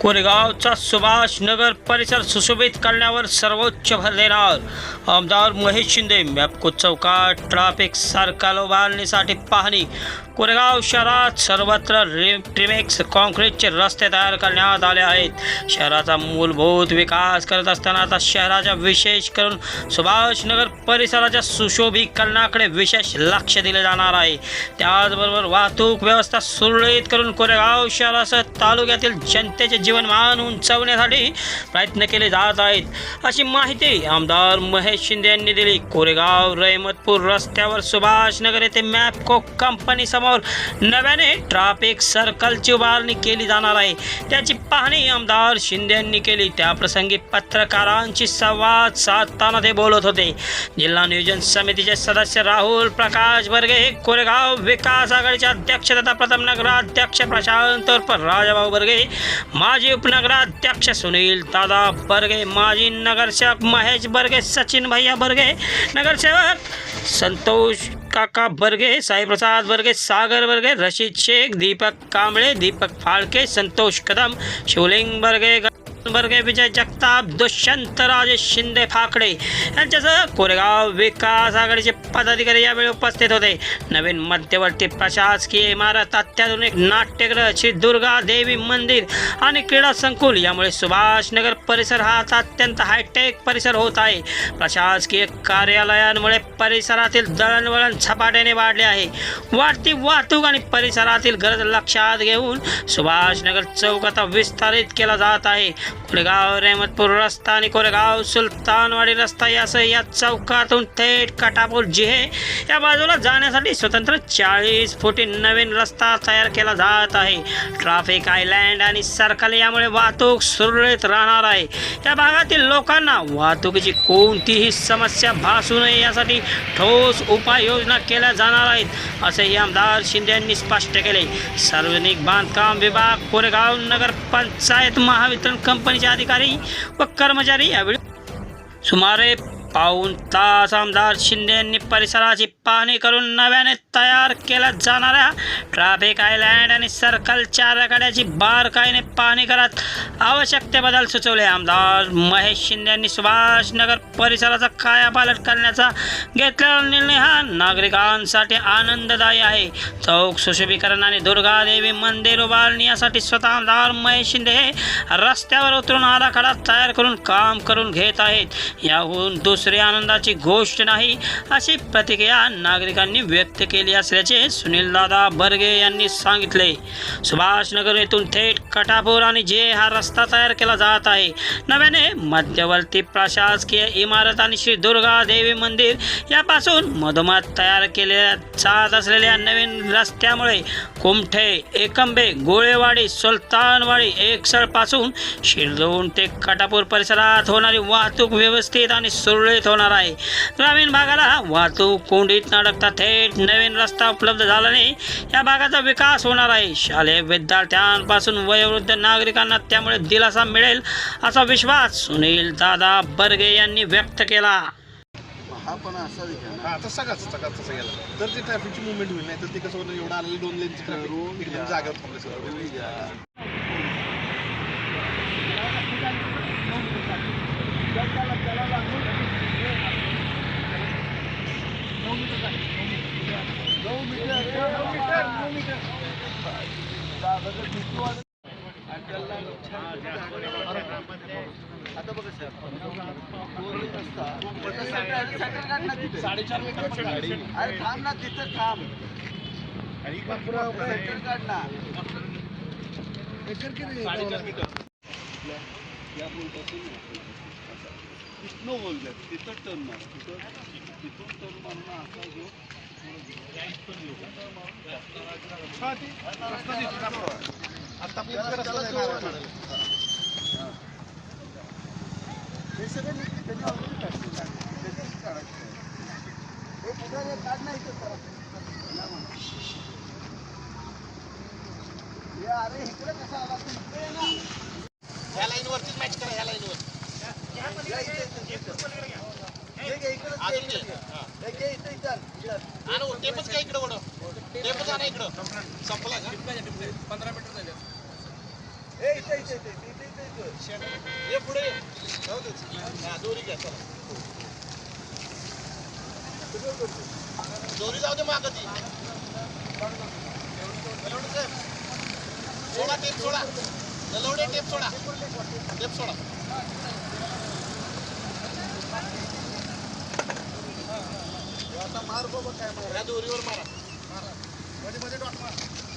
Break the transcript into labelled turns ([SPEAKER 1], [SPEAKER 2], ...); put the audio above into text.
[SPEAKER 1] कोरेगावचा सुभाष नगर परिसर सुशोभित करण्यावर सर्वोच्च भर देणार. आमदार महेश शिंदे मॅपको चौकात ट्रॅफिक सर्कल उभारणीसाठी पाहणी. कोरेगाव शहरात सर्वत्र ट्रिमेक्स कॉन्क्रीटचे रस्ते तयार करण्यात आले आहेत. शहराचा मूलभूत विकास करत असताना आता शहराच्या विशेष करून सुभाषनगर परिसराच्या सुशोभीकरणाकडे विशेष लक्ष दिले जाणार आहे. त्याचबरोबर वाहतूक व्यवस्था सुरळीत करून कोरेगाव शहरासह तालुक्यातील जनतेचे जीवनमान उंचावण्यासाठी प्रयत्न केले जात आहेत. अशी माहिती आमदार महेश शिंदे यांनी दिली. कोरेगाव रहमतपूर रस्त्यावर सुभाषनगर येथे मॅपको कंपनी समोर नव्याने ट्रॅफिक सर्कलची उभारणी केली जाणार आहे. त्याची पाहणी आमदार शिंदे यांनी केली. त्याप्रसंगी पत्रकारांशी संवाद साधताना ते बोलत होते. जिल्हा नियोजन समितीचे सदस्य राहुल प्रकाश बर्गे कोरेगाव विकास आघाडीचे अध्यक्ष तथा प्रथम नगराध्यक्ष प्रशांत राजाभाऊ बर्गे माजी उपनगराध्यक्ष सुनील दादा बरगे माजी नगर सेवक महेश बरगे, सचिन भैया बरगे नगर सेवक संतोष काका बरगे साई प्रसाद बरगे, सागर बरगे, रशीद शेख, दीपक कामड़े दीपक फाड़के संतोष कदम, शिवलिंग बर्गे बर्गे विजय जगताप दुष्यंत राजे शिंदे फाकडे यांच्यासह कोरेगाव विकास आघाडीचे पदाधिकारी यावेळी उपस्थित होते. नवीन मध्यवर्ती प्रशासकीय इमारत अत्याधुनिक नाट्यगृह श्री दुर्गा देवी मंदिर आणि क्रीडा संकुल यामुळे सुभाषनगर परिसर हा आता अत्यंत हायटेक परिसर होत आहे. प्रशासकीय कार्यालयांमुळे परिसरातील दळणवळण झपाट्याने वाढले आहे. वाढती वाहतूक आणि परिसरातील गरज लक्षात घेऊन सुभाषनगर चौक आता विस्तारित केला जात आहे. कोरेगाव रेहमतपूर रस्ता आणि कोरेगाव सुलतानवाडी रस्ता यासह या चौकातून थेट कटापूर जिहे या बाजूला जाण्यासाठी स्वतंत्र चाळीस फुटी नवीन रस्ता तयार केला जात आहे. ट्राफिक आयलँड आणि सर्कल यामुळे वाहतूक सुरळीत राहणार आहे. या भागातील लोकांना वाहतुकीची कोणतीही समस्या भासू नये यासाठी ठोस उपाययोजना केल्या जाणार आहेत असेही आमदार शिंदे यांनी स्पष्ट केले. सार्वजनिक बांधकाम विभाग कोरेगाव नगर पंचायत महावितरण कंपनीचे अधिकारी व कर्मचारी यावेळी सुमारे पाऊण तास आमदार शिंदे यांनी परिसराची पाहणी करून नव्याने तयार केल्या जाणाऱ्या ट्रॅफिक आयलँड आणि सर्कलच्या रकड्याची बारकाईने पाहणी करत आवश्यक ते बदल सुचवले आमदार महेश शिंदे यांनी सुभाषनगर परिसराचा कायापालट करण्याचा घेतलेला निर्णय हा नागरिकांसाठी आनंददायी आहे. चौक सुशोभीकरण आणि दुर्गादेवी मंदिर उभारणी यासाठी स्वतः आमदार महेश शिंदे हे रस्त्यावर उतरून आराखडा तयार करून काम करून घेत आहेत. याहून दुसरी आनंदाची गोष्ट नाही अशी प्रतिक्रिया नागरिकांनी व्यक्त केली असल्याचे सुनीलदादा बर्गे यांनी सांगितले. सुभाषनगर येथून थेट कटापूर आणि जे हा रस्ता तयार केला जात आहे. नव्याने मध्यवर्ती प्रशासकीय इमारत आणि श्री दुर्गा देवी मंदिर यापासून मधोमध तयार केल्या जात असलेल्या नवीन रस्त्यामुळे कुमठे एकंबे गोळेवाडी सुलतानवाडी एकसळपासून शिरदोन ते कटापूर परिसरात होणारी वाहतूक व्यवस्थित आणि सुरळीत होणार आहे. ग्रामीण भागाला वाहतूक कोंडीत न अडकता थेट नवीन रस्ता उपलब्ध झाल्याने या भागाचा विकास होणार आहे. शालेय विद्यार्थ्यांपासून वयोवृद्ध नागरिकांना त्यामुळे दिलासा मिळेल असा विश्वास सुनील दादा बर्गे यांनी व्यक्त केला.
[SPEAKER 2] हा पण असा विचार ना.
[SPEAKER 3] हा तसा का तसा का तसा गेला. तर ती ट्रॅफिकची मुवमेंट होईल नाही तर ते कसं होतं एवढं आलेलं दोन लेनची ट्रॅफिक एकदम. जागेवर थांबले सगळं.
[SPEAKER 2] घ्या. आता बघा सर पूर्ण रस्ता सेंटर काढ ना तिथे.
[SPEAKER 3] साडेचार मीटर. गाडी
[SPEAKER 2] अरे थांब ना तिथं थांब काढ ना
[SPEAKER 3] साडेचार मीटर.
[SPEAKER 2] या बोलपासून तिथनं बोलतात तिथं टर्न मार तिथं तिथून टर्न मारणं असा
[SPEAKER 3] जो आता
[SPEAKER 2] हे सगळं त्यांनी काढलेलं त्याच्यात काढायचं हे काढ नाही तर या अरे इकडे कसा आला
[SPEAKER 3] टेपच काय इकडं वडो टेपच आणा इकडं. संपला का?
[SPEAKER 2] हे इथं, इथं, इथं.
[SPEAKER 3] ये पुढे ये. जाऊ दे. हा, दोरी घ्या चला. दोरी जाऊ दे मागं ती. साहेब, सोडा टेप सोडा. नलवडे टेप सोडा. टेप सोडा. आता मार बाबा काय मार? या दोरीवर मारा. मध्ये मध्ये डॉट मार.